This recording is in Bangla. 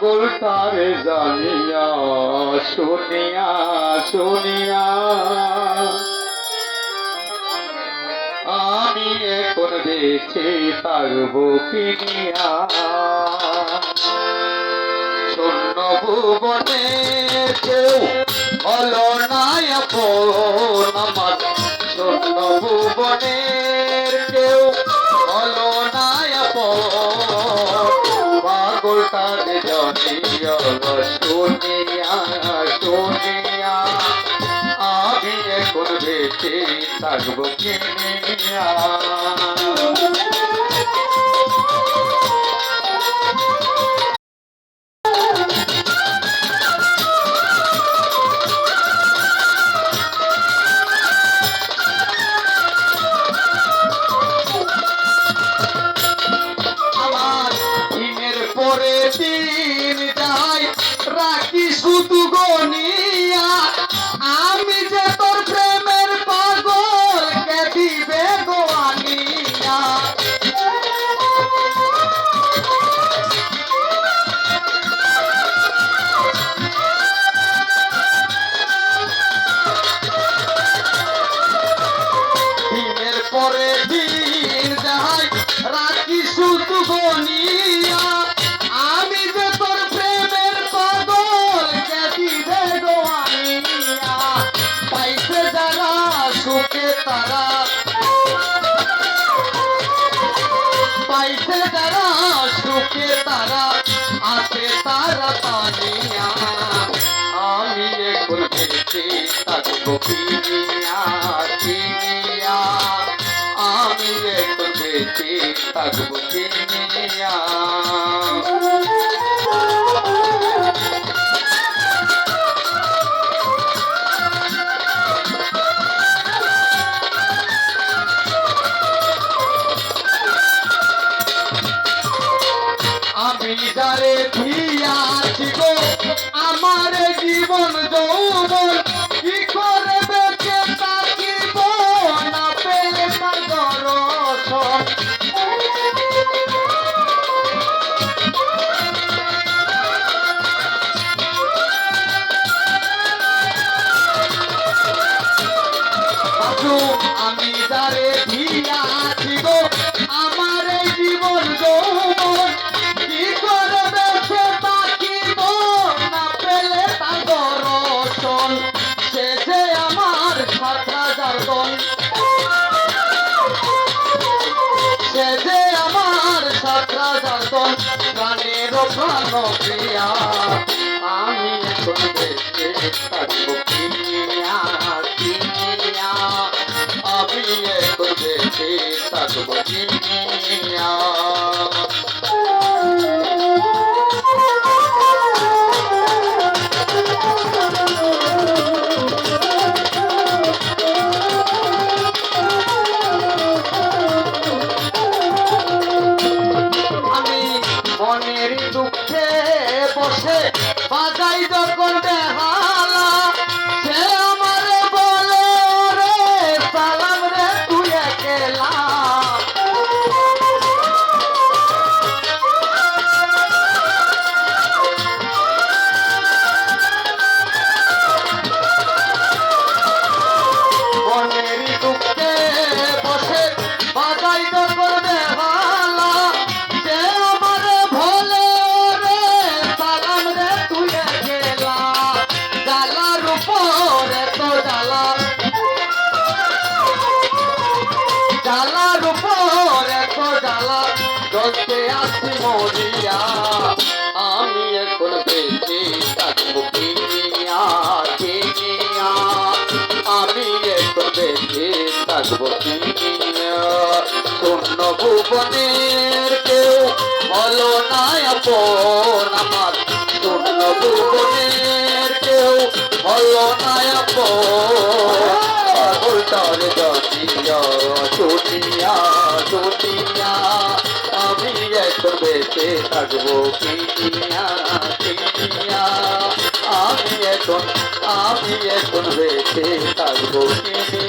পাগল তারে জানিয়া, শুনিয়া শুনিয়া। আমি এখন বেছে পারব কিনিয়া শূন্য ভুবনে কেউ হলো না আমার। শূন্য ভুবনের কেউ না পাগল তারে জানিয়া শুনিয়া শুনিয়া আমি এখন বেঁচে থাকব কিনিয়া তারা। পাইছে যারা, সুখে তারা, আছে তারা পানিয়া। আমি এখন বেঁচে থাকব কিনিয়া কিনিয়া আমি এখন বেঁচে থাকব কিনিয়া আমি যারে দিয়াছি গো আমার জীবন যৌবন, কি করে বেঁচে থাকিব না পেলে তার দর্শন বাসু প্রাণ প্রিয়া আমি বেঁচে থাকব কিনিয়া কিনিয়া আমি এখন বেঁচে থাকব কিনিয়া বসে বাজাই যখন বেহালা সে আমারে বলে রে সালাম রে তুই একেলা। মরিয়া, আমি এখন বেঁচে থাকব কিনিয়া কিনিয়া। আমি এখন বেঁচে থাকব কিনিয়া। শূন্য ভুবনের কেউ হলো না আপন আমার। শূন্য ভুবনের কেউ হলো না আপন। পাগল তার এখন বেঁচে থাকব কিনিয়া কিনিয়া আমি এখন আমি এখন বেঁচে থাকব কিনিয়া